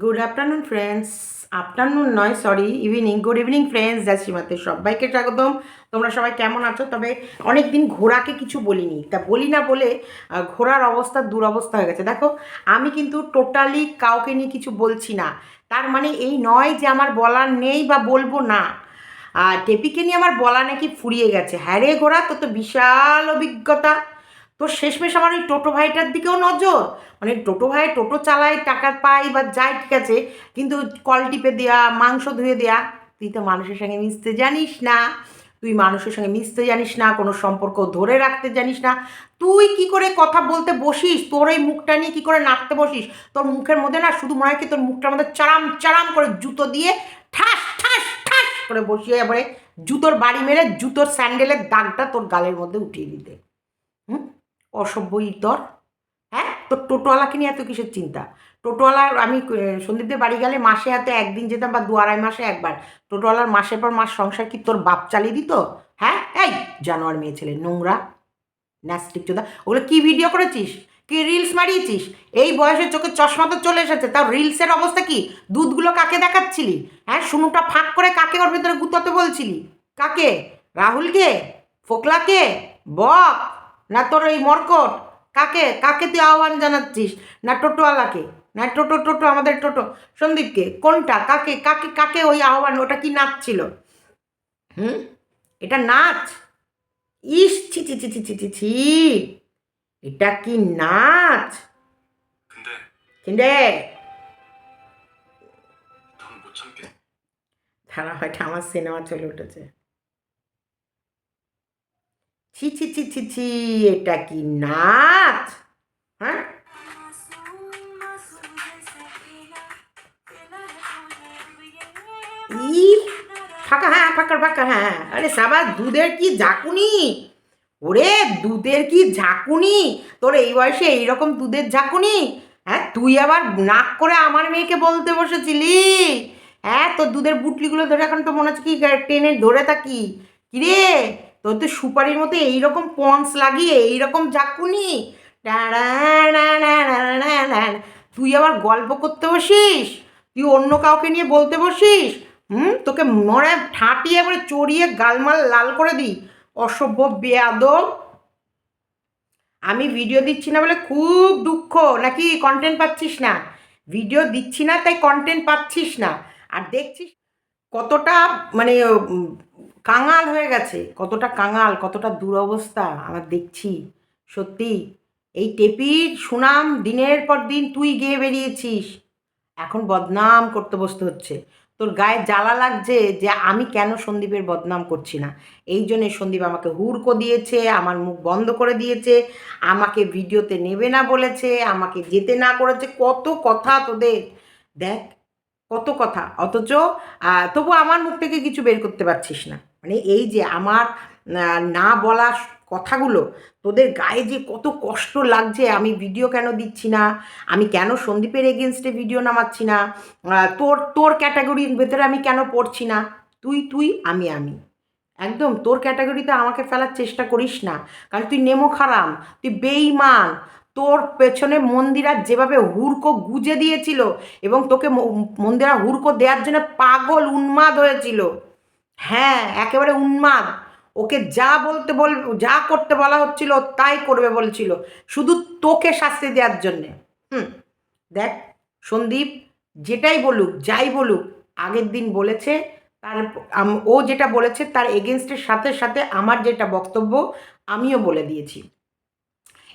Good afternoon friends afternoon নয় sorry evening good evening friends জাসিমাতে সবাইকে স্বাগতম। তোমরা সবাই কেমন আছো? তবে অনেক দিন ঘোড়াকে কিছু বলিনি। তা বলি না বলে ঘোড়ার অবস্থা দুরবস্থা হয়ে গেছে। দেখো, আমি কিন্তু টোটালি কাউকে নিয়ে কিছু বলছি না। তার মানে এই নয় যে আমার বলার নেই বা বলব না। আর টেপিকে নিয়ে আমার বলা নাকি ফুরিয়ে গেছে। হ্যাঁ রে ঘোড়া তো তো বিশাল অভিজ্ঞতা। তোর শেষমেশ আমার ওই টোটো ভাইটার দিকেও নজর। মানে টোটো ভাই টোটো চালায়, টাকা পাই বা যায় ঠিক আছে, কিন্তু কল টিপে দেওয়া মাংস ধুয়ে দেওয়া তুই তো মানুষের সঙ্গে মিশতে জানিস না, তুই মানুষের সঙ্গে মিশতে জানিস না, কোনো সম্পর্ক ধরে রাখতে জানিস না। তুই কি করে কথা বলতে বসিস? তোর এই মুখটা নিয়ে কি করে নাড়তে বসিস? তোর মুখের মধ্যে না শুধু মনে হয় কি তোর মুখটার মধ্যে চারাম চারাম করে জুতো দিয়ে ঠাস ঠাস ঠাস করে বসিয়ে এবারে জুতোর বাড়ি মেরে জুতোর স্যান্ডেলের দাগটা তোর গালের মধ্যে উঠিয়ে দিতে। হুম? অসভ্য ইতর হ্যাঁ? তোর টোটোওয়ালাকে নিয়ে এত কিসের চিন্তা? টোটোওয়ালার আমি সন্দীপদের বাড়ি গেলে মাসে হাতে একদিন যেতাম বা দু আড়াই মাসে একবার। টোটোওয়ালার মাসের পর মাস সংসার কি তোর বাপ চালিয়ে দিত? হ্যাঁ? এই, জানোয়ার মেয়ে ছেলে, নোংরা ন্যাস্টিক চোদা। ওগুলো কী ভিডিও করেছিস? কি রিলস মারিয়েছিস? এই বয়সে চোখে চশমা তো চলে এসেছে। তাও রিলসের অবস্থা কি? দুধগুলো কাকে দেখাচ্ছিলি? হ্যাঁ? শুনুটা ফাঁক করে কাকে ওর ভেতরে গুতাতে বলছিলি? কাকে? রাহুলকে? ফোকলাকে? বক? না তোর এই মর্কট? কাকে? কাকে তুই আহ্বান জানাচ্ছিস? না টোটোওয়ালাকে? না টোটো টোটো আমাদের টোটো। সন্দীপকে? কোনটা? কাকে? কাকে কাকে ওই আহ্বান? ওটা কি নাচ ছিল? হুম? এটা নাচ? ইস ছি ছি ছি ছি ছি ছি এটা কি নাচ? 근데 ধারাবাহিকটা আমার সিনেমা চলে উঠেছে। ছি ছি ছি ছি ছি, এটা কি নাচ? হ্যাঁ? ফাঁকা হ্যাঁ ফাঁকা ফাঁকা হ্যাঁ হ্যাঁ। আরে সাবাস দুধের কি ঝাঁকুনি? ওরে, দুধের কি ঝাঁকুনি? তোর এই বয়সে এইরকম দুধের ঝাঁকুনি? হ্যাঁ তুই আবার নাক করে আমার মেয়েকে বলতে বসেছিলি? হ্যাঁ তোর দুধের বুটলিগুলো ধরে এখন তো মনে হচ্ছে কি, টেনে ধরে থাকি? কিরে? তোর তো সুপারির মতো এইরকম পন্স লাগিয়ে, এইরকম ঝাঁকুনি। তুই আবার গল্প করতে বসিস তুই অন্য কাউকে নিয়ে বলতে বসিস হুম তোকে মরে ঠাঁটিয়ে এবারে চড়িয়ে গালমাল লাল করে দিই অসভ্য বেয়াদব আমি ভিডিও দিচ্ছি না বলে খুব দুঃখ নাকি কন্টেন্ট পাচ্ছিস না ভিডিও দিচ্ছি না তাই কন্টেন্ট পাচ্ছিস না আর দেখছিস কতটা মানে কাঙাল হয়ে গেছে। কতটা কাঙাল, কতটা দুরবস্থা, আমার দেখছি। সত্যি, এই টেপির সুনাম দিনের পর দিন তুই গিয়ে বেরিয়েছিস। এখন বদনাম করতে বসতে হচ্ছে। তোর গায়ে জ্বালা লাগছে যে আমি কেন সন্দীপের বদনাম করছি না? এই জন্যে সন্দীপ আমাকে হুড়কো দিয়েছে, আমার মুখ বন্ধ করে দিয়েছে, আমাকে ভিডিওতে নেবে না বলেছে, আমাকে যেতে না করেছে। কত কথা তোদের। দেখ, কত কথা। অথচ তবু আমার মুখ থেকে কিছু বের করতে পারছিস না। মানে এই যে আমার না বলা কথাগুলো, তোদের গায়ে যে কত কষ্ট লাগছে, আমি ভিডিও কেন দিচ্ছি না? আমি কেন সন্দীপের এগেনস্টে ভিডিও নামাচ্ছি না? তোর তোর ক্যাটাগরির ভেতরে আমি কেন পড়ছি না? তুই তুই, আমি আমি। একদম, তোর ক্যাটাগরিতে আমাকে ফেলার চেষ্টা করিস না। কারণ তুই নেমো খারাম, তুই বেইমান তোর পেছনে মন্দিরা যেভাবে হুড়কো গুজে দিয়েছিল এবং তোকে মন্দিরা হুড়কো দেওয়ার জন্য পাগল উন্মাদ হয়েছিল। হ্যাঁ একেবারে উন্মাদ। ওকে যা বলতে বল, যা করতে বলা হচ্ছিল, তাই করবে বলছিল। শুধু তোকে শাস্তি দেওয়ার জন্যে। হুম, দেখ, সন্দীপ, যেটাই বলুক, যাই বলুক, আগের দিন বলেছে, তার ও যেটা বলেছে, তার এগেনস্টের সাথে সাথে আমার যেটা বক্তব্য, আমিও বলে দিয়েছি।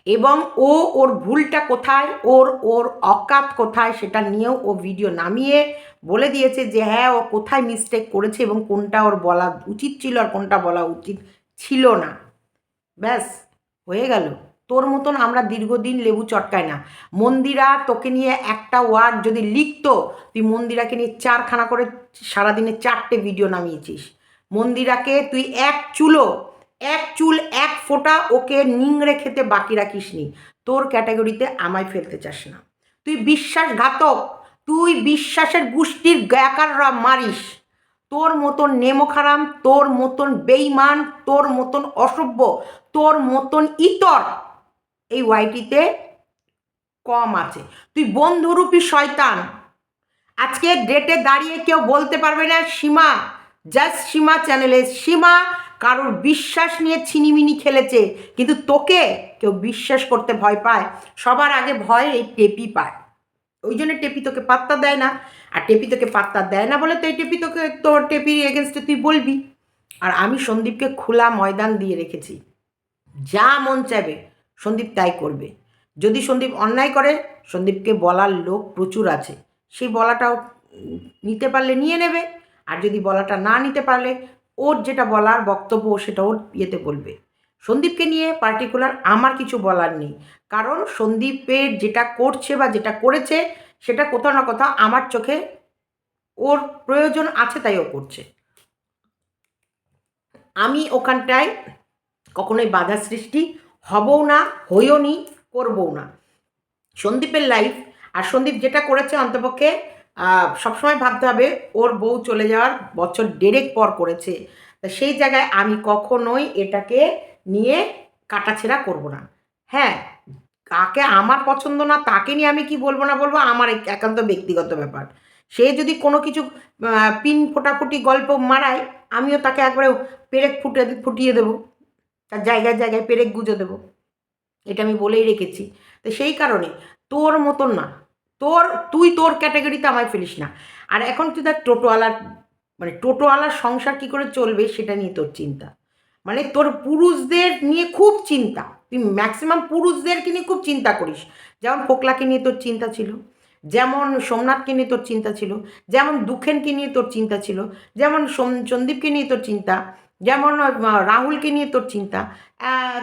এবং ও ওর ভুলটা কোথায়? ওর ওর অকাত কোথায়? সেটা নিয়েও ও ভিডিও নামিয়ে বলে দিয়েছে যে হ্যাঁ ও কোথায় মিস্টেক করেছে এবং কোনটা ওর বলা উচিত ছিল আর কোনটা বলা উচিত ছিল না। ব্যাস, হয়ে গেল। তোর মতন আমরা দীর্ঘদিন লেবু চটকায় না। মন্দিরা তোকে নিয়ে একটা ওয়ার্ড যদি লিখতো, তুই মন্দিরাকে নিয়ে চারখানা করে সারাদিনে চারটে ভিডিও নামিয়েছিস। মন্দিরাকে তুই এক চুলো এক চুল, এক ফোঁটা ওকে নিংড়ে খেতে বাকি রাখিস নি তোর ক্যাটাগরিতে আমায় ফেলতে চাস না। তুই বিশ্বাসঘাতক, তুই বিশ্বাসের গোষ্ঠীর গ্যাকাররা মারিস। তোর মতন নেমোখারাম, তোর মতন বেইমান তোর মতন অসভ্য, তোর মতন ইতর এই ওয়াইটিতে কম আছে। তুই বন্ধুরূপী শয়তান। আজকে ডেটে দাঁড়িয়ে কেউ বলতে পারবে না, সীমা, জাস্ট সীমা চ্যানেলে। সীমা কারোর বিশ্বাস নিয়ে ছিনিমিনি খেলেছে, কিন্তু তোকে কেউ বিশ্বাস করতে ভয় পায়। সবার আগে ভয় এই টেপি পায়। ওই জন্য টেপি তোকে পাত্তা দেয় না। আর টেপি তোকে পাত্তা দেয় না বলে তো এই টেপি তোকে, তোর টেপির এগেনস্টে তুই বলবি। আর আমি সন্দীপকে খোলা ময়দান দিয়ে রেখেছি। যা মন চাইবে, সন্দীপ তাই করবে। যদি সন্দীপ অন্যায় করে, সন্দীপকে বলার লোক প্রচুর আছে। সেই বলাটাও নিতে পারলে নিয়ে নেবে। আর যদি বলাটা না নিতে পারলে ওর যেটা বলার বক্তব্য সেটা ওর ইয়েতে বলবে। সন্দীপকে নিয়ে পার্টিকুলার আমার কিছু বলার নেই। কারণ সন্দীপের যেটা করছে বা যেটা করেছে, সেটা কোথাও না কোথাও আমার চোখে ওর প্রয়োজন আছে তাই ও করছে। আমি ওখানটায় কখনোই বাধা সৃষ্টি হবও না হইও নি করবও না। সন্দীপের লাইফ আর সন্দীপ যেটা করেছে অন্তপক্ষে সবসময় ভাবতে হবে ওর বউ চলে যাওয়ার বছর দেড়েক পর করেছে। তা সেই জায়গায় আমি কখনোই এটাকে নিয়ে কাটাছেড়া করব না। হ্যাঁ কাকে আমার পছন্দ না তাকে নিয়ে আমি কি বলব না বলব, আমার এক- একান্ত ব্যক্তিগত ব্যাপার। সে যদি কোনো কিছু পিন ফোটাফুটি গল্প মারায়, আমিও তাকে একবারে পেরেক ফুটে, ফুটিয়ে দেবো। তার জায়গায় জায়গায় পেরেক গুঁজে দেবো। এটা আমি বলেই রেখেছি। তো সেই কারণে তোর মতন না তোর, তুই তোর ক্যাটাগরিতে আমায় ফেলিস না। আর এখন তুই দেখ টোটোওয়ালার মানে টোটোওয়ালার সংসার কী করে চলবে সেটা নিয়ে তোর চিন্তা। মানে তোর পুরুষদের নিয়ে খুব চিন্তা। তুই ম্যাক্সিমাম পুরুষদেরকে নিয়ে খুব চিন্তা করিস। যেমন ফোকলাকে নিয়ে তোর চিন্তা ছিল, যেমন সোমনাথকে নিয়ে তোর চিন্তা ছিল, যেমন দুঃখেনকে নিয়ে তোর চিন্তা ছিল, যেমন সোম- সন্দীপকে নিয়ে তোর চিন্তা যেমন রাহুলকে নিয়ে তোর চিন্তা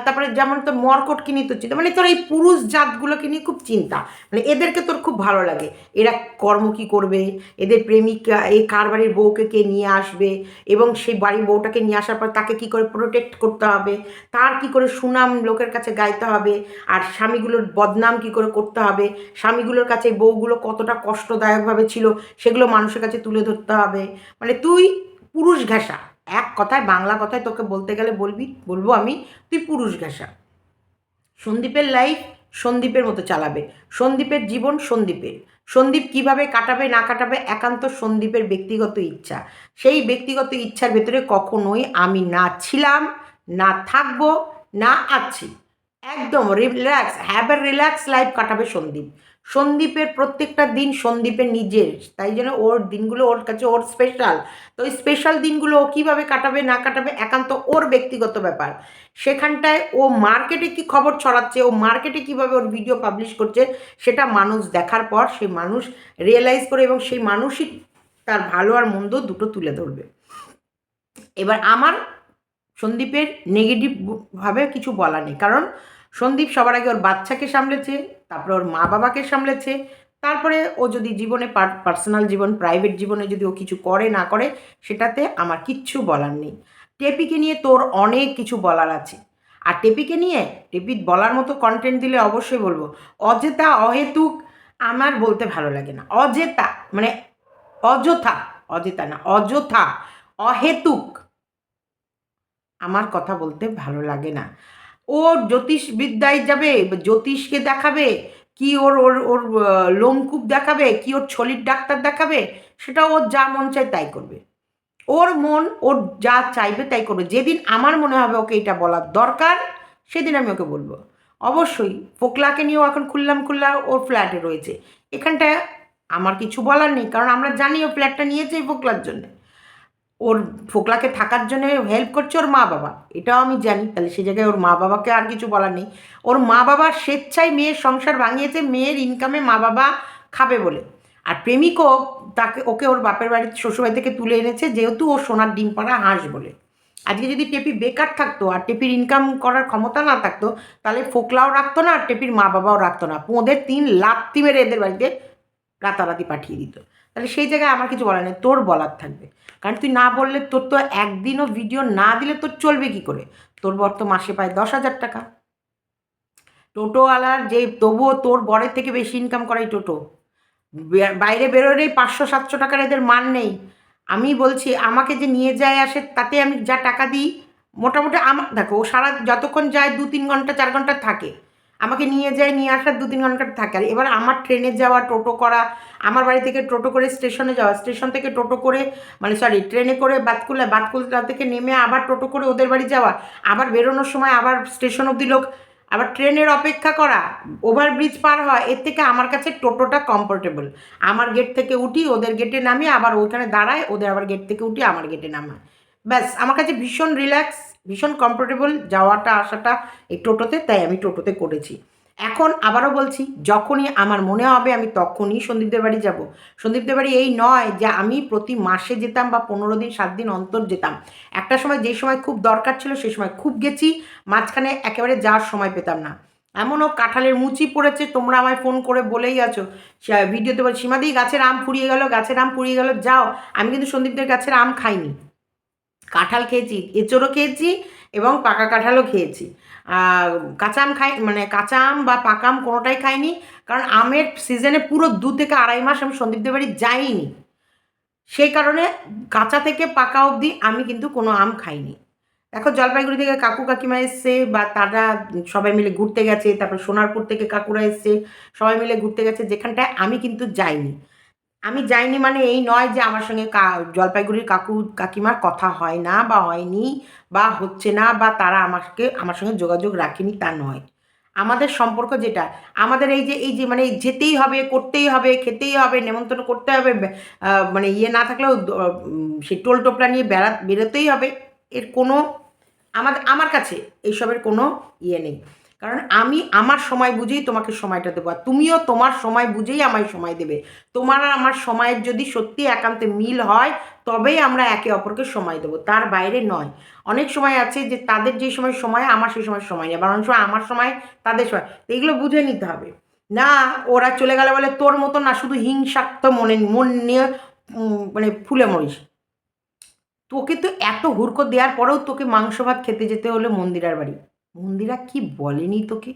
তারপরে যেমন তোর মর্কটকে নিয়ে তোর চিন্তা মানে তোর এই পুরুষ জাতগুলোকে নিয়ে খুব চিন্তা মানে এদেরকে তোর খুব ভালো লাগে। এরা কর্ম কী করবে? এদের প্রেমিকা এই কার বাড়ির বউকে কে নিয়ে আসবে? এবং সেই বাড়ির বউটাকে নিয়ে আসার পর তাকে কী করে প্রোটেক্ট করতে হবে? তার কী করে সুনাম লোকের কাছে গাইতে হবে? আর স্বামীগুলোর বদনাম কী করে করতে হবে? স্বামীগুলোর কাছে বউগুলো কতটা কষ্টদায়কভাবে ছিল, সেগুলো মানুষের কাছে তুলে ধরতে হবে। মানে তুই পুরুষ ঘেঁষা। এক কথায়, বাংলা কথায় তোকে বলতে গেলে বলবি, বলব আমি, তুই পুরুষ ঘেঁষা। সন্দীপের লাইফ সন্দীপের মতো চালাবে। সন্দীপের জীবন সন্দীপের। সন্দীপ কীভাবে কাটাবে, না কাটাবে, একান্ত সন্দীপের ব্যক্তিগত ইচ্ছা। সেই ব্যক্তিগত ইচ্ছার ভেতরে কখনোই আমি না ছিলাম, না থাকব, না আছি। একদম relax have a relax life কাটাবে সন্দীপ। সন্দীপের প্রত্যেকটা দিন সন্দীপের নিজের। তাই জন্য ওর দিনগুলো ওর কাছে ওর স্পেশাল তো ওই স্পেশাল দিনগুলো ও কীভাবে কাটাবে, না কাটাবে, একান্ত ওর ব্যক্তিগত ব্যাপার। সেখানটায় ও মার্কেটে কি খবর ছড়াচ্ছে, ও মার্কেটে কীভাবে ওর ভিডিও পাবলিশ করছে, সেটা মানুষ দেখার পর সেই মানুষ রিয়েলাইজ করে এবং সেই মানুষই তার ভালো আর মন্দ দুটো তুলে ধরবে। এবার আমার সন্দীপের নেগেটিভভাবে কিছু বলা নেই। কারণ সন্দীপ সবার আগে ওর বাচ্চাকে সামলেছে, তারপরে ওর মা বাবাকে সামলেছে, তারপরে ও যদি জীবনে পার্সোনাল জীবন প্রাইভেট জীবনে যদি ও কিছু করে, না করে, সেটাতে আমার কিচ্ছু বলার নেই। টেপিকে নিয়ে তোর অনেক কিছু বলার আছে। আর টেপিকে নিয়ে, টেপি বলার মতো কন্টেন্ট দিলে অবশ্যই বলব, অযথা, অহেতুক আমার বলতে ভালো লাগে না। অযথা মানে অযথা অযথা না, অযথা, অহেতুক আমার কথা বলতে ভালো লাগে না। ও জ্যোতিষ বিদ্যায় যাবে, জ্যোতিষকে দেখাবে, কি ওর ওর ওর লোমকূপ দেখাবে, কি ওর ছলির ডাক্তার দেখাবে সেটা ওর যা মন চায় তাই করবে। ওর মন ওর যা চাইবে তাই করবে। যেদিন আমার মনে হবে ওকে এটা বলার দরকার, সেদিন আমি ওকে বলব। অবশ্যই ফোকলাকে নিয়েও এখন খুললাম খুললা ওর ফ্ল্যাটে রয়েছে। এখানটায় আমার কিছু বলার নেই, কারণ আমরা জানি ও ফ্ল্যাটটা নিয়েছে এই ফোকলার জন্য। ওর ফোকলাকে থাকার জন্য হেল্প করছে ওর মা বাবা। এটাও আমি জানি, তাহলে সে জায়গায় ওর মা বাবাকে আর কিছু বলার নেই। ওর মা বাবা স্বেচ্ছায় মেয়ের সংসার ভাঙিয়েছে, মেয়ের ইনকামে মা বাবা খাবে বলে। আর প্রেমিকও তাকে, ওকে ওর বাপের বাড়ি শ্বশুরবাড়ি থেকে তুলে এনেছে, যেহেতু ও সোনার ডিম পাড়া হাঁস বলে। আজকে যদি টেপি বেকার থাকতো আর টেপির ইনকাম করার ক্ষমতা না থাকতো, তাহলে ফোকলাও রাখতো না আর টেপির মা বাবাও রাখতো না। ওদের তিন লাখ মেরে এদের বাড়িতে রাতারাতি পাঠিয়ে দিত। তাহলে সেই জায়গায় আমার কিছু বলার নেই, তোর বলার থাকবে। কারণ তুই না বললে তোর তো একদিনও ভিডিও না দিলে তোর চলবে কি করে? তোর বর তো মাসে পায় দশ হাজার টাকা। টোটোওয়ালার যে, তবুও তোর বরের থেকে বেশি ইনকাম করাই টোটো। বাইরে বেরোলেই পাঁচশো, সাতশো টাকার এদের মান নেই। আমি বলছি, আমাকে যে নিয়ে যায় আসে, তাতে আমি যা টাকা দিই, মোটামুটি আমার দেখো, ও সারা, যতক্ষণ যায় দু তিন ঘণ্টা, চার ঘণ্টা থাকে। আমাকে নিয়ে যায়, নিয়ে আসার দু তিন ঘণ্টা থাকে। আর এবার আমার ট্রেনে যাওয়া, টোটো করা, আমার বাড়ি থেকে টোটো করে স্টেশনে যাওয়া, স্টেশন থেকে টোটো করে মানে সরি ট্রেনে করে বাতকুলা বাতকুলা থেকে নেমে আবার টোটো করে ওদের বাড়ি যাওয়া, আবার বেরোনোর সময় আবার স্টেশন অবধি লোক, আবার ট্রেনের অপেক্ষা করা ওভারব্রিজ পার হয় এর থেকে আমার কাছে টোটোটা কমফোর্টেবল আমার গেট থেকে উঠি, ওদের গেটে নামি, আবার ওইখানে দাঁড়ায়, ওদের আবার গেট থেকে উঠি, আমার গেটে নামায়। ব্যাস, আমার কাছে ভীষণ রিল্যাক্স ভীষণ কমফোর্টেবল যাওয়াটা, আসাটা এই টোটোতে, তাই আমি টোটোতে করেছি। এখন আবারও বলছি, যখনই আমার মনে হবে আমি তখনই সন্দীপদের বাড়ি যাব। সন্দীপদের বাড়ি এই নয় যে আমি প্রতি মাসে যেতাম বা পনেরো দিন, সাত দিন অন্তর যেতাম। একটা সময় যে সময় খুব দরকার ছিল সেই সময় খুব গেছি, মাঝখানে একেবারে যাওয়ার সময় পেতাম না। এমনও কাঁঠালের মুচি পড়েছে, তোমরা আমায় ফোন করে বলেই আছো। ভিডিওতে বল, সীমাদি, গাছের আম ফুরিয়ে গেল, গাছের আম ফুরিয়ে গেল, যাও। আমি কিন্তু সন্দীপদের গাছের আম খাইনি। কাঁঠাল খেয়েছি, এঁচড়ও খেয়েছি এবং পাকা কাঁঠালও খেয়েছি। কাঁচা আম খাই মানে কাঁচা আম বা পাকা আম কোনোটাই খাইনি, কারণ আমের সিজনে পুরো দু থেকে আড়াই মাস আমি সন্দীপদের বাড়ি যাইনি। সেই কারণে কাঁচা থেকে পাকা অবধি আমি কিন্তু কোনো আম খাইনি। এখন জলপাইগুড়ি থেকে কাকু কাকিমা এসছে বা তারা সবাই মিলে ঘুরতে গেছে, তারপর সোনারপুর থেকে কাকুরা এসছে, সবাই মিলে ঘুরতে গেছে, যেখানটায় আমি কিন্তু যাইনি। আমি যাইনি মানে এই নয় যে আমার সঙ্গে জলপাইগুড়ির কাকু, কাকিমার কথা হয় না বা হয়নি বা হচ্ছে না বা তারা আমাকে, আমার সঙ্গে যোগাযোগ রাখেনি তা নয়। আমাদের সম্পর্ক যেটা, আমাদের এই যে এই যে মানে যেতেই হবে, করতেই হবে, খেতেই হবে, নেমন্তন্ন করতে হবে মানে ইয়ে না থাকলেও সেই টোল টোপলা নিয়ে বেড়া, বেরোতেই হবে, এর কোনো আমাদের, আমার কাছে এইসবের কোনো ইয়ে নেই। কারণ আমি আমার সময় বুঝেই তোমাকে সময়টা দেবো আর তুমিও তোমার সময় বুঝেই আমায় সময় দেবে। তোমার আর আমার সময়ের যদি সত্যি একান্তে মিল হয়, তবেই আমরা একে অপরকে সময় দেবো, তার বাইরে নয়। অনেক সময় আছে যে তাদের যে সময় সময়, আমার সেই সময় সময় নেই, আবার সময় আমার সময়, তাদের সময়। এগুলো বুঝে নিতে হবে। না, ওরা চলে গেলে বলে, তোর মতো না, শুধু হিংসাক্ত মনে, মন নিয়ে মানে ফুলে মরিস। তোকে তো এত হুড়কো দেওয়ার পরেও তোকে মাংস ভাত খেতে যেতে হলো মন্দিরার বাড়ি। মন্দিরা কি বলেনি তোকে?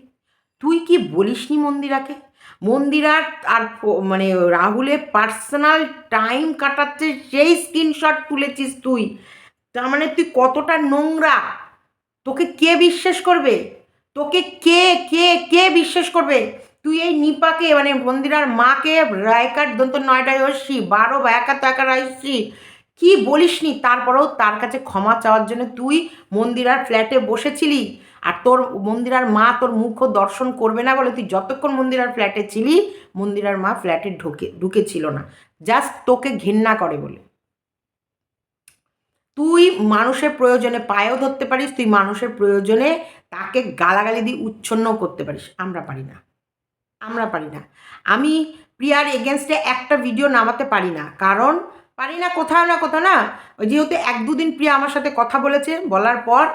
তুই কি বলিসনি মন্দিরাকে? মন্দিরার আর মানে রাহুলের পার্সোনাল টাইম কাটাচ্ছে সেই স্ক্রিনশট তুলেছিস তুই। তার মানে তুই কতটা নোংরা? তোকে কে বিশ্বাস করবে? তোকে কে কে কে বিশ্বাস করবে? তুই এই নিপাকে মানে মন্দিরার মাকে, রায়কার, দন্ত নয়টায় হসছি বারো বা একা তো একা রাইসছি কি বলিসনি? তারপরেও তার কাছে ক্ষমা চাওয়ার জন্য তুই মন্দিরার ফ্ল্যাটে বসেছিলি। আর তোর মন্দিরার মা তোর মুখ দর্শন করবে না বলে তুই যতক্ষণ মন্দিরার ফ্ল্যাটে ছিলি, মন্দিরার মা ফ্ল্যাটে ঢুকে, ঢুকেছিল না। জাস্ট তোকে ঘেন্না করে বলে। তুই মানুষের প্রয়োজনে পায়েও ধরতে পারিস, তুই মানুষের প্রয়োজনে তাকে গালাগালি দিয়ে উচ্ছন্ন করতে পারিস। আমরা পারি না। আমরা পারি না। আমি প্রিয়ার এগেনস্টে একটা ভিডিও নামাতে পারি না। কারণ পারি না কোথাও না কোথাও না, যেহেতু এক দুদিন প্রিয়া আমার সাথে কথা বলেছে, বলার পর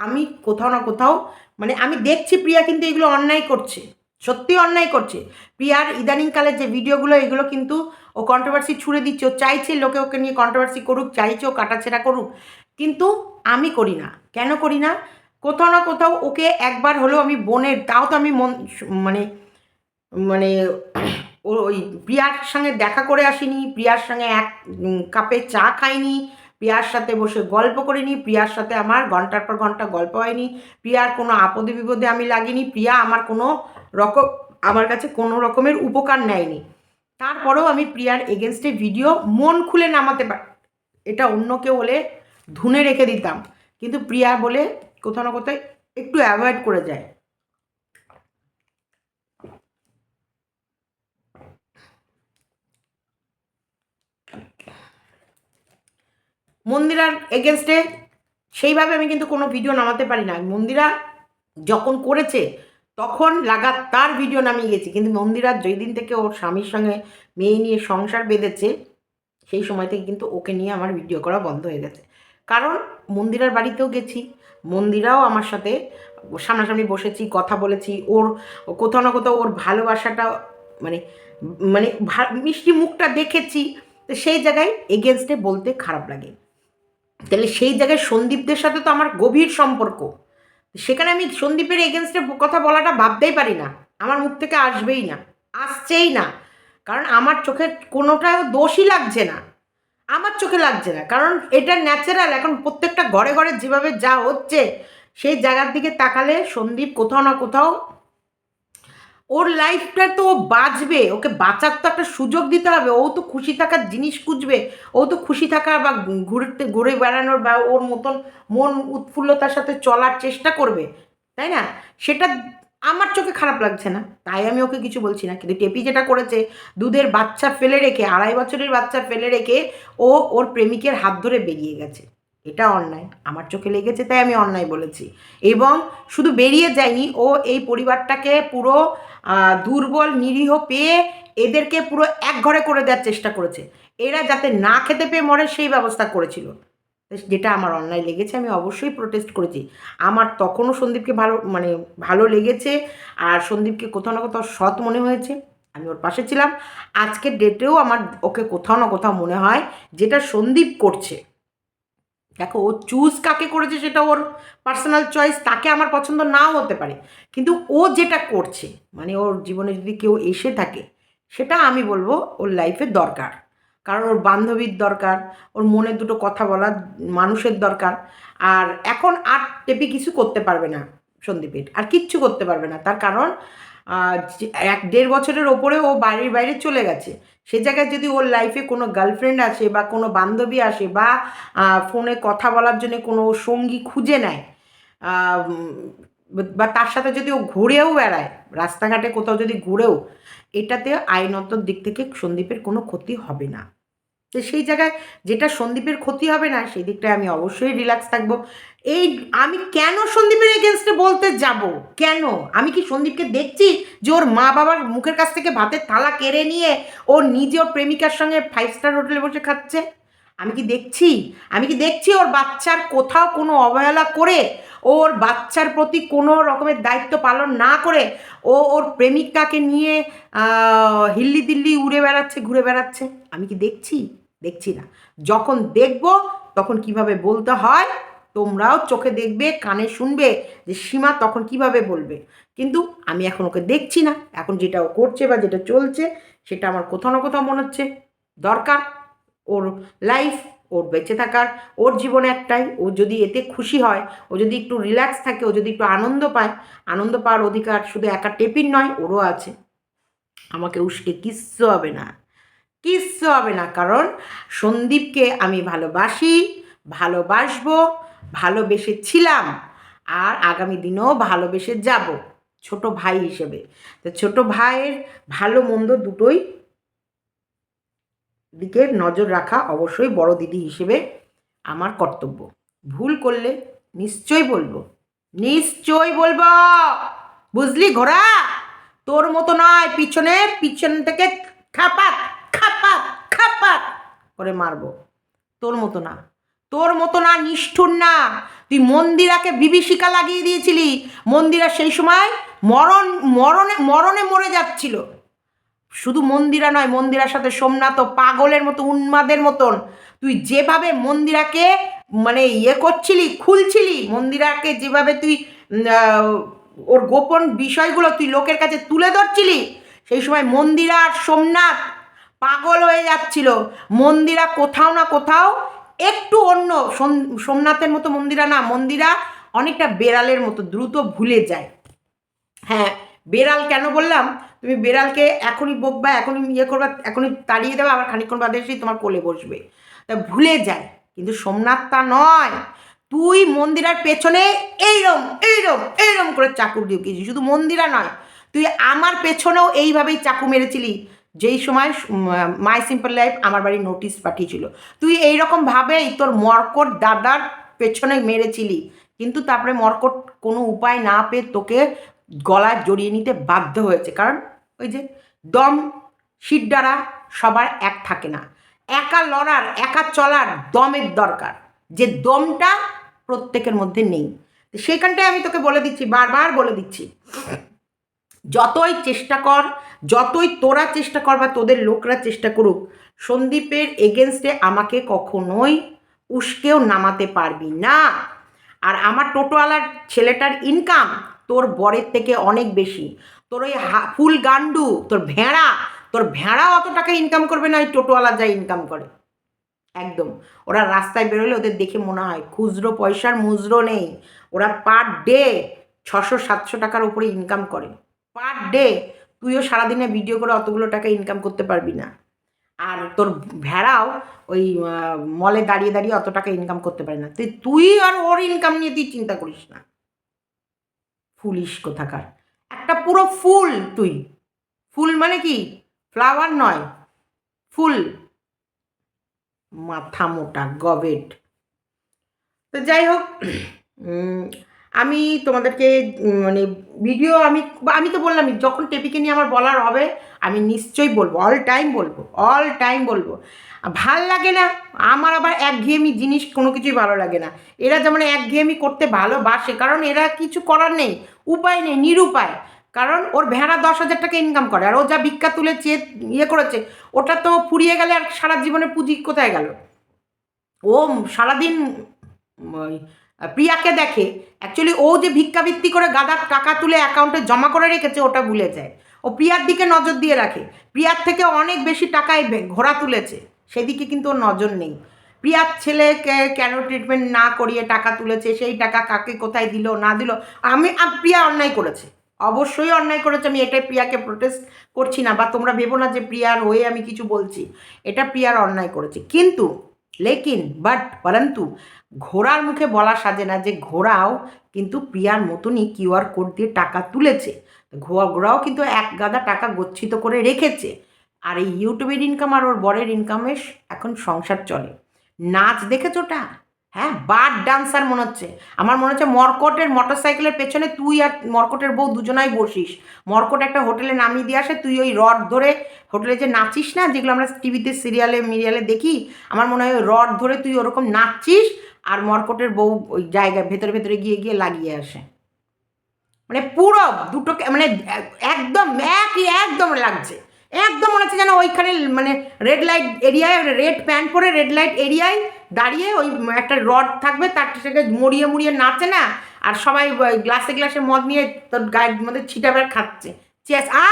আমি কোথাও না কোথাও মানে আমি দেখছি প্রিয়া কিন্তু এগুলো অন্যায় করছে সত্যি অন্যায় করছে। প্রিয়ার ইদানিংকালের যে ভিডিওগুলো, এগুলো কিন্তু ও কন্ট্রোভার্সি ছুড়ে দিচ্ছে, ও চাইছে লোকে ওকে নিয়ে কন্ট্রোভার্সি করুক, চাইছে ও কাটাছেড়া করুক, কিন্তু আমি করি না। কেন করি না? কোথাও না কোথাও ওকে একবার হলেও আমি বোনের, তাও তো আমি মন মানে মানে ওই প্রিয়ার সঙ্গে দেখা করে আসিনি, প্রিয়ার সঙ্গে এক কাপে চা খাইনি প্রিয়ার সাথে বসে গল্প করিনি, প্রিয়ার সাথে আমার ঘণ্টার পর ঘণ্টা গল্প হয়নি, প্রিয়ার কোনো আপদে বিপদে আমি লাগিনি, প্রিয়া আমার কোনো রকম, আমার কাছে কোনো রকমের উপকার নেয়নি। তারপরেও আমি প্রিয়ার এগেনস্টে ভিডিও মন খুলে নামাতে পারি এটা অন্য কেউ হলে ধুনে রেখে দিতাম। কিন্তু প্রিয়া বলে কোথাও না কোথাও একটু অ্যাভয়েড করে যায়। মন্দিরার এগেনস্টে সেইভাবে আমি কিন্তু কোনো ভিডিও নামাতে পারি না। মন্দিরা যখন করেছে, তখন লাগাতার ভিডিও নামিয়ে গেছি। কিন্তু মন্দিরা যেই দিন থেকে ওর স্বামীর সঙ্গে মেয়ে নিয়ে সংসার বেঁধেছে, সেই সময় থেকে কিন্তু ওকে নিয়ে আমার ভিডিও করা বন্ধ হয়ে গেছে। কারণ মন্দিরার বাড়িতেও গেছি, মন্দিরাও আমার সাথে সামনাসামনি বসেছি, কথা বলেছি। ওর, কোথাও না কোথাও ওর ভালোবাসাটা মানে মানে মিষ্টি মুখটা দেখেছি। তো সেই জায়গায় এগেনস্টে বলতে খারাপ লাগে। তাহলে সেই জায়গায় সন্দীপদের সাথে তো আমার গভীর সম্পর্ক। সেখানে আমি সন্দীপের এগেনস্টে কথা বলাটা ভাবতেই পারি না। আমার মুখ থেকে আসবেই না, আসছেই না। কারণ আমার চোখে কোনোটাও দোষই লাগছে না। আমার চোখে লাগছে না। কারণ এটা ন্যাচারাল এখন প্রত্যেকটা ঘরে ঘরে যেভাবে যা হচ্ছে, সেই জায়গার দিকে তাকালে সন্দীপ কোথাও না কোথাও ওর লাইফটা তো ও বাঁচবে, ওকে বাঁচার তো একটা সুযোগ দিতে হবে, ও তো খুশি থাকার জিনিস খুঁজবে, ও তো খুশি থাকার বা ঘুরতে, ঘুরে বেড়ানোর বা ওর মতন মন উৎফুল্লতার সাথে চলার চেষ্টা করবে, তাই না? সেটা আমার চোখে খারাপ লাগছে না, তাই আমি ওকে কিছু বলছি না, কিন্তু টেপি যেটা করেছে, দুধের বাচ্চা ফেলে রেখে, আড়াই বছরের বাচ্চা ফেলে রেখে ও ওর প্রেমিকের হাত ধরে বেরিয়ে গেছে, এটা অন্যায়, আমার চোখে লেগেছে তাই আমি অন্যায় বলেছি, এবং শুধু বেরিয়ে যায়নি, ও এই পরিবারটাকে পুরো দুর্বল, নিরীহ পেয়ে এদেরকে পুরো এক ঘরে করে দেওয়ার চেষ্টা করেছে। এরা যাতে না খেতে পেয়ে মরে সেই ব্যবস্থা করেছিল। যেটা আমার অন্যায় লেগেছে, আমি অবশ্যই প্রোটেস্ট করেছি। আমার তখনও সন্দীপকে ভালো মানে ভালো লেগেছে, আর সন্দীপকে কোথাও না কোথাও সৎ মনে হয়েছে। আমি ওর পাশে ছিলাম। আজকের ডেটেও আমার ওকে কোথাও না কোথাও মনে হয়, যেটা সন্দীপ করছে। দেখো, ও চুজ কাকে করেছে সেটা ওর পার্সোনাল চয়েস তাকে আমার পছন্দ নাও হতে পারে। কিন্তু ও যেটা করছে মানে ওর জীবনে যদি কেউ এসে থাকে, সেটা আমি বলব ওর লাইফে দরকার। কারণ ওর বান্ধবীর দরকার, ওর মনে দুটো কথা বলার, মানুষের দরকার। আর এখন আর টেপি কিছু করতে পারবে না সন্দীপের, আর কিচ্ছু করতে পারবে না। তার কারণ এক দেড় বছরের ওপরে ও বাড়ির বাইরে চলে গেছে। সে জায়গায় যদি ওর লাইফে কোনো গার্লফ্রেন্ড আসে বা কোনো বান্ধবী আসে বা ফোনে কথা বলার জন্য কোনো সঙ্গী খুঁজে নেয় বা তার সাথে যদি ও ঘুরেও বেড়ায়, রাস্তাঘাটে কোথাও যদি ঘুরেও, এটাতে আইনত দিক থেকে সন্দীপের কোনো ক্ষতি হবে না। তো সেই জায়গায় যেটা সন্দীপের ক্ষতি হবে না, সেই দিকটায় আমি অবশ্যই রিল্যাক্স থাকব। এই আমি কেন সন্দীপের এগেনস্টে বলতে যাব? কেন? আমি কি সন্দীপকে দেখছি যে ওর মা বাবার মুখের কাছ থেকে ভাতের থালা কেড়ে নিয়ে ও নিজে ওর প্রেমিকার সঙ্গে ফাইভ স্টার হোটেলে বসে খাচ্ছে? আমি কি দেখছি? আমি কি দেখছি ওর বাচ্চার কোথাও কোনো অবহেলা করে ওর বাচ্চার প্রতি কোনো রকমের দায়িত্ব পালন না করে ও ওর প্রেমিকাকে নিয়ে হিল্লি দিল্লি উড়ে বেড়াচ্ছে, ঘুরে বেড়াচ্ছে? আমি কি দেখছি? দেখছি না। যখন দেখব, তখন কীভাবে বলতে হয়, তোমরাও চোখে দেখবে, কানে শুনবে যে সীমা তখন কীভাবে বলবে। কিন্তু আমি এখন ওকে দেখছি না। এখন যেটা ও করছে বা যেটা চলছে, সেটা আমার কোথাও না কোথাও মনে হচ্ছে। দরকার ওর লাইফ ওর বেঁচে থাকার, ওর জীবনে একটাই। ও যদি এতে খুশি হয়, ও যদি একটু রিল্যাক্স থাকে, ও যদি একটু আনন্দ পায়, আনন্দ পাওয়ার অধিকার শুধু একা টেপির নয়, ওরও আছে। আমাকে উস্কে কিচ্ছু হবে না। কিচ্ছু হবে না। কারণ সন্দীপকে আমি ভালোবাসি, ভালোবাসবো ভালোবেসেছিলাম আর আগামী দিনেও ভালোবেসে যাব ছোট ভাই হিসেবে। তো ছোট ভাইয়ের ভালো মন্দ দুটোই দিকে নজর রাখা অবশ্যই বড় দিদি হিসেবে আমার কর্তব্য। ভুল করলে নিশ্চয়ই বলব নিশ্চয়ই বলব। বুঝলি ঘোড়া? তোর মতো নয়, পিছনে, পিছন থেকে খাপাত। খাপাত খাপাত করে মারবো। তোর মতো না। তোর মতো না, নিষ্ঠুর না। তুই মন্দিরাকে বিভীষিকা লাগিয়ে দিয়েছিলি। মন্দিরা সেই সময় মরণ, মরণে মরণে মরে যাচ্ছিল। শুধু মন্দিরা নয়, মন্দিরার সাথে সোমনাথ পাগলের মতো, উন্মাদের মতন। তুই যেভাবে মন্দিরাকে মানে ইয়ে করছিলি, খুলছিলি, মন্দিরাকে যেভাবে তুই ওর গোপন বিষয়গুলো তুই লোকের কাছে তুলে ধরছিলি, সেই সময় মন্দিরা আর সোমনাথ পাগল হয়ে যাচ্ছিল। মন্দিরা কোথাও না কোথাও একটু অন্য সোম- সোমনাথের মতো মন্দিরা না, মন্দিরা অনেকটা বেড়ালের মতো, দ্রুত ভুলে যায়। হ্যাঁ বেড়াল কেন বললাম? তুমি বেড়ালকে এখনই বকবা, এখনই ইয়ে করবা, এখনই তাড়িয়ে দেবে, আবার খানিকক্ষণ বাদে এসেই তোমার কোলে বসবে। তা ভুলে যায়, কিন্তু সোমনাথ তা নয়। তুই মন্দিরার পেছনে এইরম এইরম এইরম করে চাকু ঢুকিয়েছিস শুধু মন্দিরা নয়, তুই আমার পেছনেও এইভাবেই চাকু মেরেছিলি। যেই সময় মাই সিম্পল লাইফ আমার বাড়ি নোটিশ পাঠিয়েছিল। তুই এইরকমভাবেই তোর মর্কট দাদার পেছনে মেরেছিলি। কিন্তু তারপরে মর্কট কোনো উপায় না পেয়ে তোকে গলায় জড়িয়ে নিতে বাধ্য হয়েছে। কারণ ওই যে দম শিরডারা সবার এক থাকে না। একা লড়ার, একা চলার দমের দরকার। যে দমটা প্রত্যেকের মধ্যে নেই। তো সেইখানটায় আমি তোকে বলে দিচ্ছি, বারবার বলে দিচ্ছি। যতই চেষ্টা কর, যতই তোরা চেষ্টা কর বা তোদের লোকরা চেষ্টা করুক, সন্দীপের এগেনস্টে আমাকে কখনোই উস্কেও নামাতে পারবি না। আর আমার টোটোওয়ালার ছেলেটার ইনকাম তোর বরের থেকে অনেক বেশি। তোর ওই ফুল গান্ডু তোর ভেড়া তোর ভেড়া অত টাকা ইনকাম করবে না, ওই টোটোওয়ালা যা ইনকাম করে। একদম। ওরা রাস্তায় বেরোলে ওদের দেখে মনে হয় খুচরো পয়সার মুজরো নেই। ওরা পার ডে ছশো সাতশো টাকার উপরে ইনকাম করে। পার ডে তুইও সারাদিনে ভিডিও করে অতগুলো টাকা ইনকাম করতে পারবি না। আর তোর ভেড়াও ওই মলে দাঁড়িয়ে দাঁড়িয়ে অত টাকা ইনকাম করতে পারে না। তুই তুই আর ওর ইনকাম নিয়ে তুই চিন্তা করিস না। ফুলিশ কোথাকার। একটা পুরো ফুল তুই। ফুল মানে কি? ফ্লাওয়ার নয়, ফুল। মাথা মোটা, গবেট। তো যাই হোক আমি তোমাদেরকে মানে ভিডিও আমি আমি তো বললামই, যখন টেপিকে নিয়ে আমার বলার হবে, আমি নিশ্চয়ই বলব অল টাইম বলব অল টাইম বলব। ভালো লাগে না, আমার আবার একঘেয়েমি জিনিস কোনো কিছুই ভালো লাগে না। এরা যেমন একঘেয়েমি করতে ভালোবাসে, কারণ এরা কিছু করার নেই, উপায় নেই, নিরুপায়। কারণ ওর ভেড়া দশ হাজার টাকা ইনকাম করে, আর ও যা ভিক্ষা তুলে চেয়ে ইয়ে করেছে, ওটা তো ফুরিয়ে গেলে আর সারা জীবনের পুঁজি কোথায় গেল? ও সারাদিন প্রিয়াকে দেখে অ্যাকচুয়ালি ও যে ভিক্ষাবৃত্তি করে গাদার টাকা তুলে অ্যাকাউন্টে জমা করে রেখেছে, ওটা ভুলে যায়। ও প্রিয়ার দিকে নজর দিয়ে রাখে। প্রিয়ার থেকে অনেক বেশি টাকায় ঘোরা তুলেছে। সেদিকে কিন্তু ওর নজর নেই। প্রিয়ার ছেলেকে কেন ট্রিটমেন্ট না করিয়ে টাকা তুলেছে? সেই টাকা কাকে কোথায় দিল, না দিল? আমি প্রিয়া অন্যায় করেছে। অবশ্যই অন্যায় করেছে। আমি এটাই প্রিয়াকে প্রোটেস্ট করছি না, বা তোমরা ভেবো না যে প্রিয়ার হয়ে আমি কিছু বলছি। এটা প্রিয়ার অন্যায় করেছে। কিন্তু লেকিন, বাট পরন্তু ঘোড়ার মুখে বলা সাজে না যে ঘোড়াও কিন্তু প্রিয়ার মতনই কিউআর কোড দিয়ে টাকা তুলেছে। ঘোড়া ঘোড়াও কিন্তু এক গাদা টাকা গচ্ছিত করে রেখেছে। আর এই ইউটিউবের ইনকাম আর ওর বরের ইনকামে এখন সংসার চলে। নাচ দেখেছোটা হ্যাঁ বার ডান্সার মনে হচ্ছে। আমার মনে হচ্ছে মর্কটের মোটর সাইকেলের পেছনে তুই আর মর্কটের বউ দুজনাই বসিস। মর্কট একটা হোটেলে নামিয়ে দিয়ে আসে, তুই ওই রড ধরে হোটেলে যে নাচিস না, যেগুলো আমরা টিভিতে, সিরিয়ালে, মিরিয়ালে দেখি, আমার মনে হয় রড ধরে তুই ওরকম নাচছিস আর মর্কটের বউ ওই জায়গায় ভেতরে ভেতরে গিয়ে গিয়ে লাগিয়ে আসে। মানে পুরো দুটোকে মানে একদম, একই, একদম লাগছে। একদম মনে হচ্ছে যেন ওইখানে মানে রেড লাইট এরিয়ায় রেড প্যান্ট পরে রেড লাইট এরিয়ায় দাঁড়িয়ে ওই একটা রড থাকবে, তার থেকে মুড়িয়ে মুড়িয়ে নাচে না, আর সবাই গ্লাসে গ্লাসে মদ নিয়ে তোর গায়ের মধ্যে ছিটাবার খাচ্ছে। চেস আ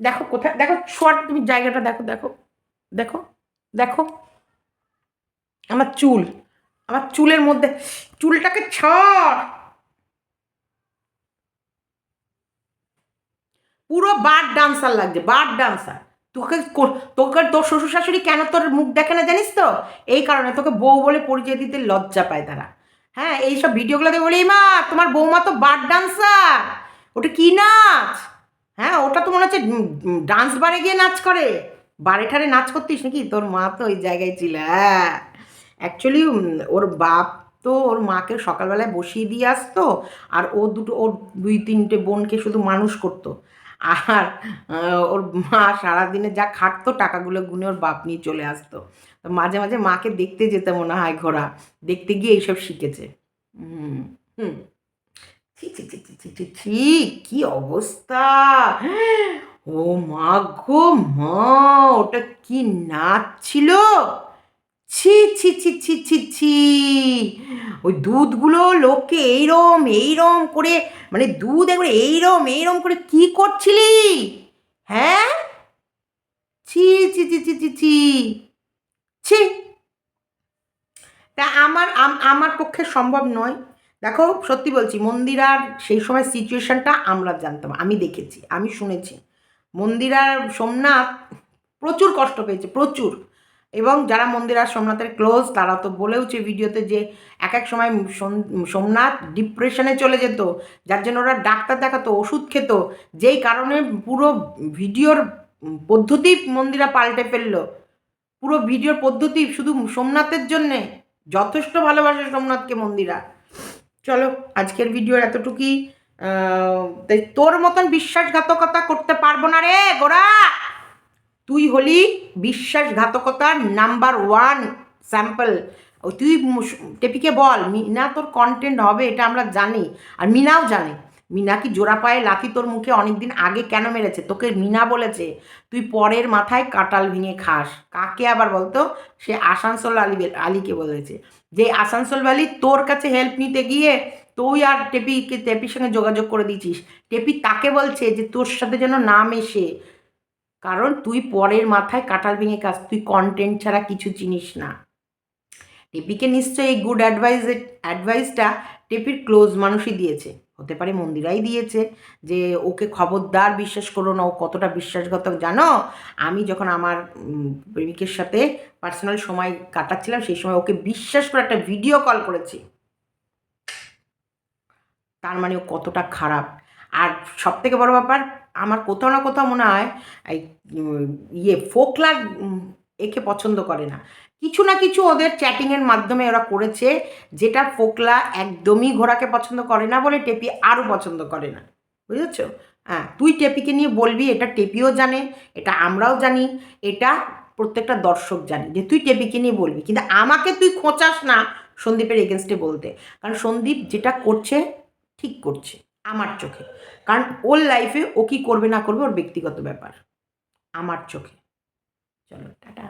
দেখো কোথায়, দেখো শর্ট তুমি জায়গাটা দেখো দেখো দেখো দেখো। আমার চুল, আমার চুলের মধ্যে, চুলটাকে ছড়! পুরো বার ডান্সার লাগছে বার ডান্সার। তোকে তোকে, তোর শ্বশুর শাশুড়ি কেন তোর মুখ দেখে না জানিস তো? এই কারণে তোকে বউ বলে পরিচয় দিতে লজ্জা পায় তারা। হ্যাঁ এইসব ভিডিওগুলোতে বলি, মা, তোমার বৌমা তো বার ডান্সার। ওটা কি নাচ? হ্যাঁ ওটা তো মনে হচ্ছে ডান্স বারে গিয়ে নাচ করে। বারে ঠারে নাচ করতিস নাকি? তোর মা তো ওই জায়গায় ছিল হ্যাঁ। অ্যাকচুয়ালি ওর বাপ তো ওর মাকে সকালবেলায় বসিয়ে দিয়ে আসতো, আর ও দুটো, ওর দুই তিনটে বোনকে শুধু মানুষ করতো। আর ওর মা সারাদিনে যা খাটতো, টাকাগুলো গুনে ওর বাপ নিয়ে চলে আসতো। তো মাঝে মাঝে মাকে দেখতে যেতে মনে হয় ঘোড়া। দেখতে গিয়ে এইসব শিখেছে। হুম হুম। ছি ছি ছি, কি অবস্থা? ও মা গো মা, ওটা কি নাচ ছিল? ছি ছি ছি ছি ছি ছি। ওই দুধগুলো লোককে এইরম এইরম করে মানে দুধ একবারে এইরম এইরম করে কি করছিলি? হ্যাঁ? ছি ছি ছি ছি ছি ছি। ছি। তা আমার আমার পক্ষে সম্ভব নয়। দেখো, সত্যি বলছি, মন্দিরার সেই সময় সিচুয়েশনটা আমরা জানতাম, আমি দেখেছি, আমি শুনেছি। মন্দিরার সোমনাথ প্রচুর কষ্ট পেয়েছে, প্রচুর। এবং যারা মন্দির আর সোমনাথের ক্লোজ তারা তো বলেওছে ভিডিওতে যে এক এক সময় সোমনাথ ডিপ্রেশনে চলে যেত, যার জন্য ওরা ডাক্তার দেখাতো, ওষুধ খেত, যেই কারণে পুরো ভিডিওর পদ্ধতি মন্দিরা পাল্টে ফেলল। পুরো ভিডিওর পদ্ধতি শুধু সোমনাথের জন্যে, যথেষ্ট ভালোবাসে সোমনাথকে মন্দিরা। চলো, আজকের ভিডিওর এতটুকুই। তোর মতন বিশ্বাসঘাতকতা করতে পারব না রে গোরা! তুই হলি বিশ্বাসঘাতকতার নাম্বার ওয়ান স্যাম্পল। তুই টেপিকে বল, মিনা তোর কন্টেন্ট হবে, এটা আমরা জানি। আর মিনাও জানে। মিনা কি জোড়া পায়ে লাথি তোর মুখে অনেকদিন আগে কেন মেরেছে? তোকে মিনা বলেছে, তুই পরের মাথায় কাটাল ভেঙে খাস। কাকে আবার বলতো? সে আসানসোল আলী আলীকে বলেছে। যে আসানসোল ভ্যালি তোর কাছে হেল্প নিতে গিয়ে তুই আর টেপিকে টেপির সঙ্গে যোগাযোগ করে দিয়েছিস। টেপি তাকে বলছে যে তোর সাথে যেন না মেশে। কারণ তুই পরের মাথায় কাটাল ভেঙে কাজ, তুই কন্টেন্ট ছাড়া কিছু চিনিস না। টেপিকে নিশ্চয়ই এই গুড অ্যাডভাইস অ্যাডভাইসটা টেপির ক্লোজ মানুষই দিয়েছে। হতে পারে মন্দিরাই দিয়েছে যে, ওকে খবরদার বিশ্বাস করো না, ও কতটা বিশ্বাসঘাতক জানো? আমি যখন আমার প্রেমিকের সাথে পার্সোনাল সময় কাটাচ্ছিলাম, সেই সময় ওকে বিশ্বাস করে একটা ভিডিও কল করেছি। তার মানে ও কতটা খারাপ। আর সব থেকে বড় ব্যাপার আমার কোথাও না কোথাও মনে হয়, এই ইয়ে ফোকলার একে পছন্দ করে না। কিছু না কিছু ওদের চ্যাটিংয়ের মাধ্যমে ওরা করেছে, যেটা ফোকলা একদমই ঘোড়াকে পছন্দ করে না বলে টেপি আরও পছন্দ করে না। বুঝেছ? হ্যাঁ তুই টেপিকে নিয়ে বলবি, এটা টেপিও জানে, এটা আমরাও জানি, এটা প্রত্যেকটা দর্শক জানি যে তুই টেপিকে নিয়ে বলবি। কিন্তু আমাকে তুই খোঁচাস না সন্দীপের এগেনস্টে বলতে। কারণ সন্দীপ যেটা করছে, ঠিক করছে। আমার চোখে। কারণ ওর লাইফে ও কি করবে না করবে ওর ব্যক্তিগত ব্যাপার। আমার চোখে। চলো, টাটা।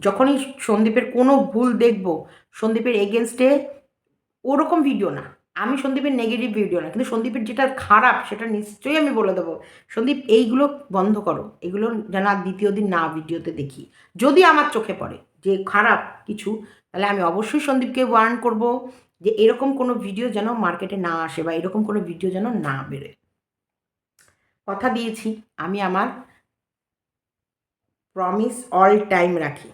যখনই সন্দীপের কোনো ভুল দেখব, সন্দীপের এগেনস্টে ওরকম ভিডিও না। আমি সন্দীপের নেগেটিভ ভিডিও না, কিন্তু সন্দীপের যেটা খারাপ, সেটা নিশ্চয়ই আমি বলে দেবো। সন্দীপ, এইগুলো বন্ধ করো। এগুলো যেন আর দ্বিতীয় দিন না ভিডিওতে দেখি। যদি আমার চোখে পড়ে যে খারাপ কিছু, তাহলে আমি অবশ্যই সন্দীপকে ওয়ার্ন করব। যে এরকম কোনো ভিডিও যেন মার্কেটে না আসে বা এরকম কোনো ভিডিও যেন না বেরোয়। কথা দিয়েছি, আমি আমার প্রমিস অল টাইম রাখি।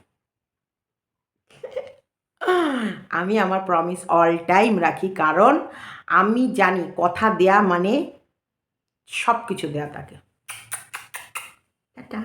আমি আমার প্রমিস অল টাইম রাখি কারণ আমি জানি কথা দেয়া মানে সব কিছু দেয়া তাকে। টাটা।